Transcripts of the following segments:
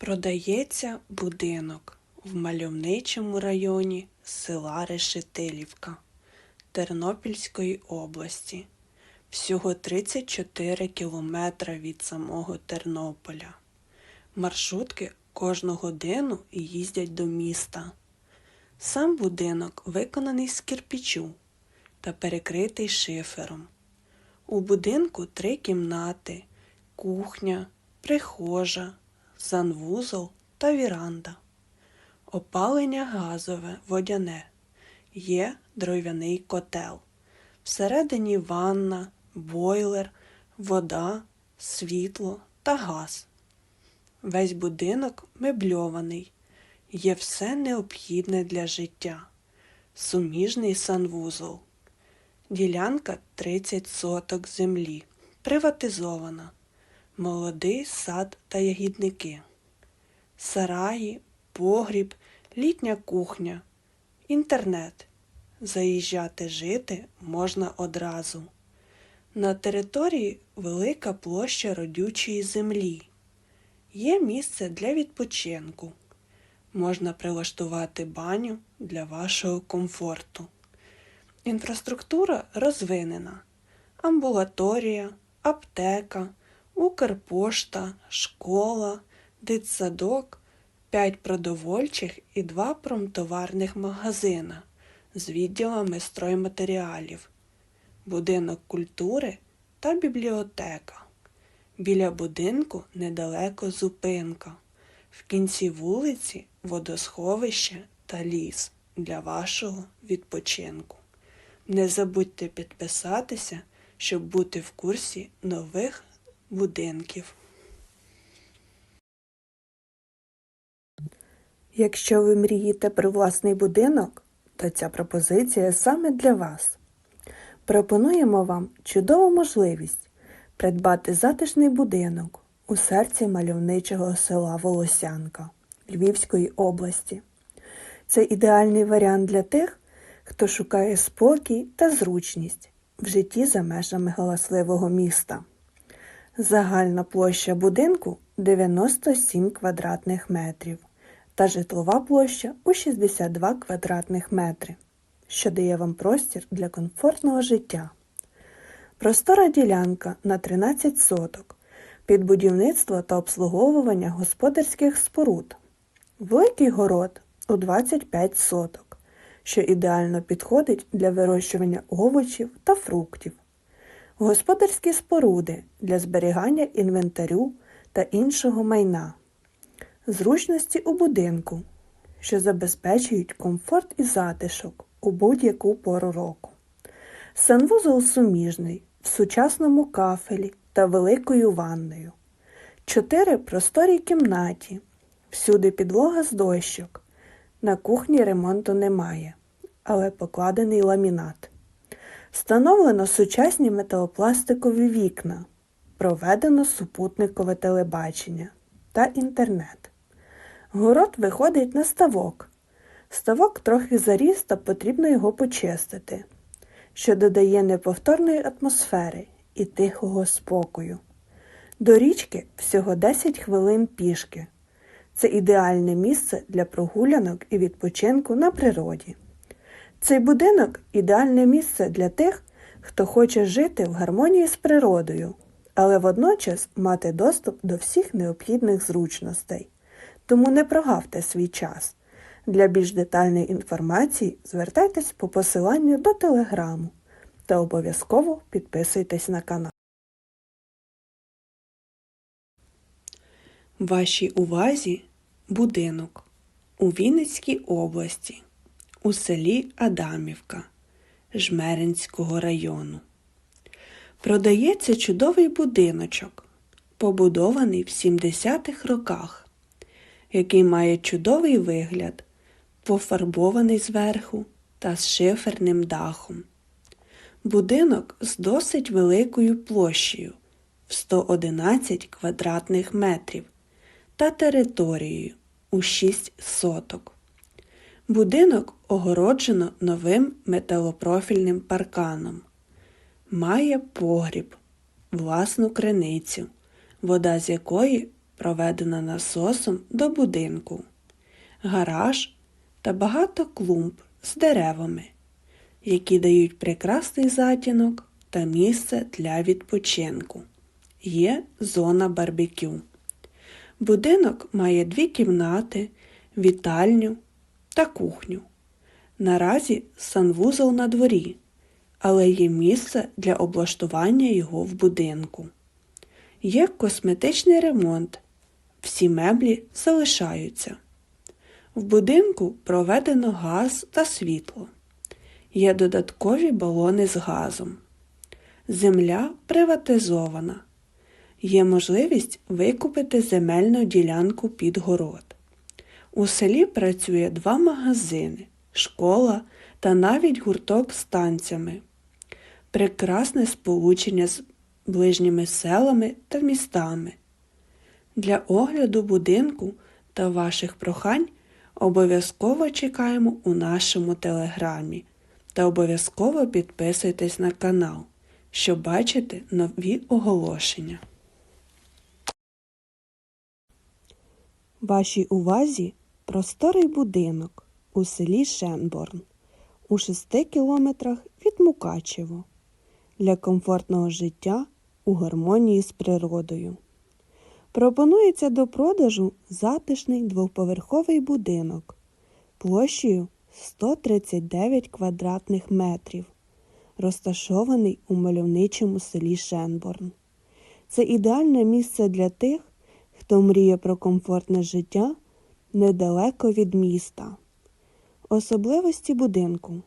Продається будинок в мальовничому районі села Решетилівка Тернопільської області. Всього 34 кілометра від самого Тернополя. Маршрутки кожну годину їздять до міста. Сам будинок виконаний з кирпічу та перекритий шифером. У будинку три кімнати, кухня, прихожа, санвузол та віранда. Опалення газове, водяне. Є дров'яний котел. Всередині ванна, бойлер, вода, світло та газ. Весь будинок мебльований. Є все необхідне для життя. Суміжний санвузол. Ділянка 30 соток землі. Приватизована. Молодий сад та ягідники. Сараї, погріб, літня кухня, інтернет. Заїжджати жити можна одразу. На території велика площа родючої землі. Є місце для відпочинку. Можна прилаштувати баню для вашого комфорту. Інфраструктура розвинена. Амбулаторія, аптека, Укрпошта, школа, дитсадок, 5 продовольчих і 2 промтоварних магазина з відділами стройматеріалів, будинок культури та бібліотека. Біля будинку недалеко зупинка. В кінці вулиці водосховище та ліс для вашого відпочинку. Не забудьте підписатися, щоб бути в курсі нових будинків. Якщо ви мрієте про власний будинок, то ця пропозиція саме для вас. Пропонуємо вам чудову можливість придбати затишний будинок у серці мальовничого села Волосянка Львівської області. Це ідеальний варіант для тих, хто шукає спокій та зручність в житті за межами галасливого міста. Загальна площа будинку 97 квадратних метрів та житлова площа у 62 квадратних метри, що дає вам простір для комфортного життя. Простора ділянка на 13 соток під будівництво та обслуговування господарських споруд. Великий город у 25 соток, що ідеально підходить для вирощування овочів та фруктів. Господарські споруди для зберігання інвентарю та іншого майна. Зручності у будинку, що забезпечують комфорт і затишок у будь-яку пору року. Санвузол суміжний в сучасному кафелі та великою ванною. Чотири просторі кімнаті. Всюди підлога з дощок. На кухні ремонту немає, але покладений ламінат. Встановлено сучасні металопластикові вікна, проведено супутникове телебачення та інтернет. Город виходить на ставок. Ставок трохи заріс та потрібно його почистити, що додає неповторної атмосфери і тихого спокою. До річки всього 10 хвилин пішки. Це ідеальне місце для прогулянок і відпочинку на природі. Цей будинок ідеальне місце для тих, хто хоче жити в гармонії з природою, але водночас мати доступ до всіх необхідних зручностей. Тому не прогавте свій час. Для більш детальної інформації звертайтесь по посиланню до телеграму та обов'язково підписуйтесь на канал. Вашій увазі будинок у Вінницькій області, у селі Адамівка Жмеринського району. Продається чудовий будиночок, побудований в 70-х роках, який має чудовий вигляд, пофарбований зверху та з шиферним дахом. Будинок з досить великою площею в 111 квадратних метрів та територією у 6 соток. Будинок огороджено новим металопрофільним парканом. Має погріб, власну криницю, вода з якої проведена насосом до будинку, гараж та багато клумб з деревами, які дають прекрасний затінок та місце для відпочинку. Є зона барбекю. Будинок має дві кімнати, вітальню та кухню. Наразі санвузол на дворі, але є місце для облаштування його в будинку. Є косметичний ремонт. Всі меблі залишаються. В будинку проведено газ та світло. Є додаткові балони з газом. Земля приватизована. Є можливість викупити земельну ділянку під город. У селі працює два магазини, школа та навіть гурток з танцями. Прекрасне сполучення з ближніми селами та містами. Для огляду будинку та ваших прохань обов'язково чекаємо у нашому телеграмі та обов'язково підписуйтесь на канал, щоб бачити нові оголошення. Вашій увазі просторий будинок у селі Шенборн у 6 кілометрах від Мукачево для комфортного життя у гармонії з природою. Пропонується до продажу затишний двоповерховий будинок площею 139 квадратних метрів, розташований у мальовничому селі Шенборн. Це ідеальне місце для тих, хто мріє про комфортне життя недалеко від міста. Особливості будинку.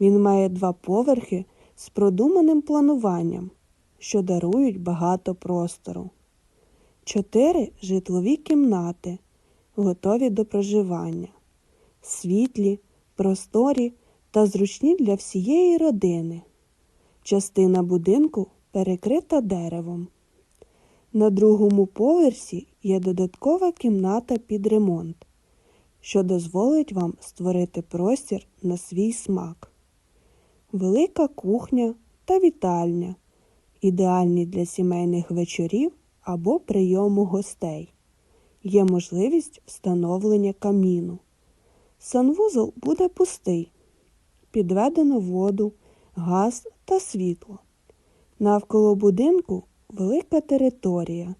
Він має два поверхи з продуманим плануванням, що дарують багато простору. Чотири житлові кімнати, готові до проживання, світлі, просторі та зручні для всієї родини. Частина будинку перекрита деревом. На другому поверсі є додаткова кімната під ремонт, що дозволить вам створити простір на свій смак. Велика кухня та вітальня, ідеальні для сімейних вечорів або прийому гостей. Є можливість встановлення каміну. Санвузол буде пустий. Підведено воду, газ та світло. Навколо будинку велика територія,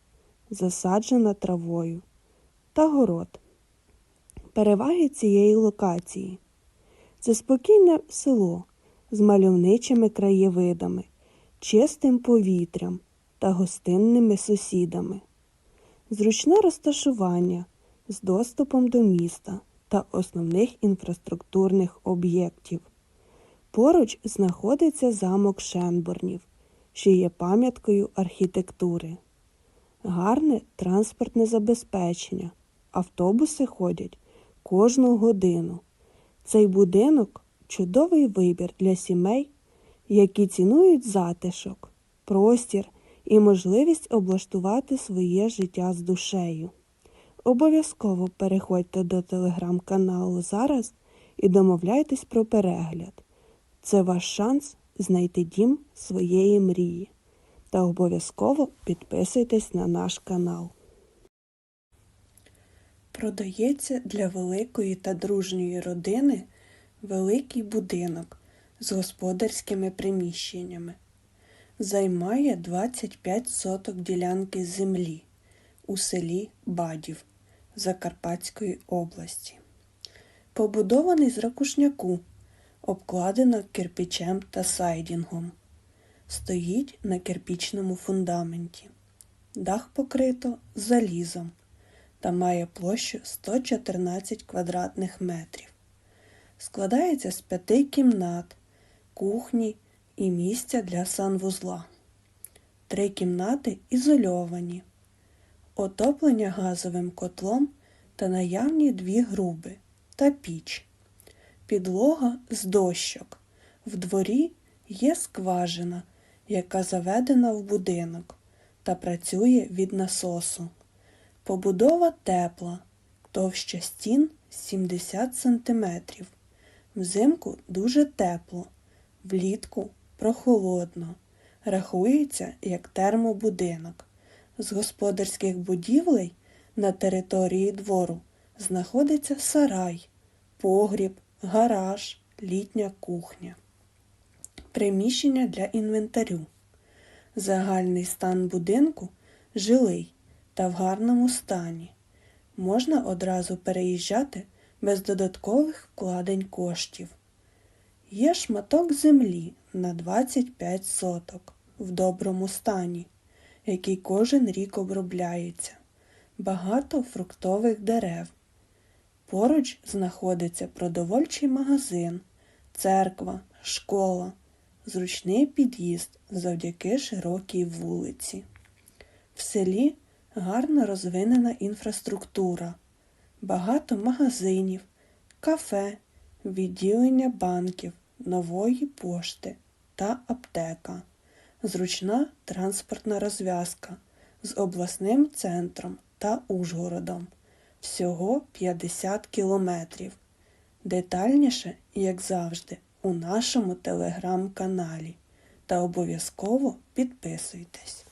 засаджена травою та город. Переваги цієї локації це спокійне село з мальовничими краєвидами, чистим повітрям та гостинними сусідами, зручне розташування з доступом до міста та основних інфраструктурних об'єктів. Поруч знаходиться замок Шенборнів, що є пам'яткою архітектури. Гарне транспортне забезпечення. Автобуси ходять кожну годину. Цей будинок чудовий вибір для сімей, які цінують затишок, простір і можливість облаштувати своє життя з душею. Обов'язково переходьте до телеграм-каналу зараз і домовляйтесь про перегляд. Це ваш шанс знайти дім своєї мрії. Та обов'язково підписуйтесь на наш канал. Продається для великої та дружньої родини великий будинок з господарськими приміщеннями. Займає 25 соток ділянки землі у селі Бадів Закарпатської області. Побудований з ракушняку, обкладено кирпичем та сайдінгом. Стоїть на кирпічному фундаменті. Дах покрито залізом та має площу 114 квадратних метрів. Складається з п'яти кімнат, кухні і місця для санвузла. Три кімнати ізольовані, отоплення газовим котлом та наявні дві груби та піч. Підлога з дощок. В дворі є скважина, яка заведена в будинок та працює від насосу. Побудова тепла, товща стін 70 см. Взимку дуже тепло, влітку прохолодно. Рахується як термобудинок. З господарських будівлей на території двору знаходиться сарай, погріб, гараж, літня кухня. Приміщення для інвентарю. Загальний стан будинку жилий та в гарному стані. Можна одразу переїжджати без додаткових вкладень коштів. Є шматок землі на 25 соток в доброму стані, який кожен рік обробляється. Багато фруктових дерев. Поруч знаходиться продовольчий магазин, церква, школа, зручний під'їзд завдяки широкій вулиці. В селі гарно розвинена інфраструктура, багато магазинів, кафе, відділення банків, нової пошти та аптека, зручна транспортна розв'язка з обласним центром та Ужгородом. Всього 50 кілометрів. Детальніше, як завжди, у нашому телеграм-каналі. Та обов'язково підписуйтесь.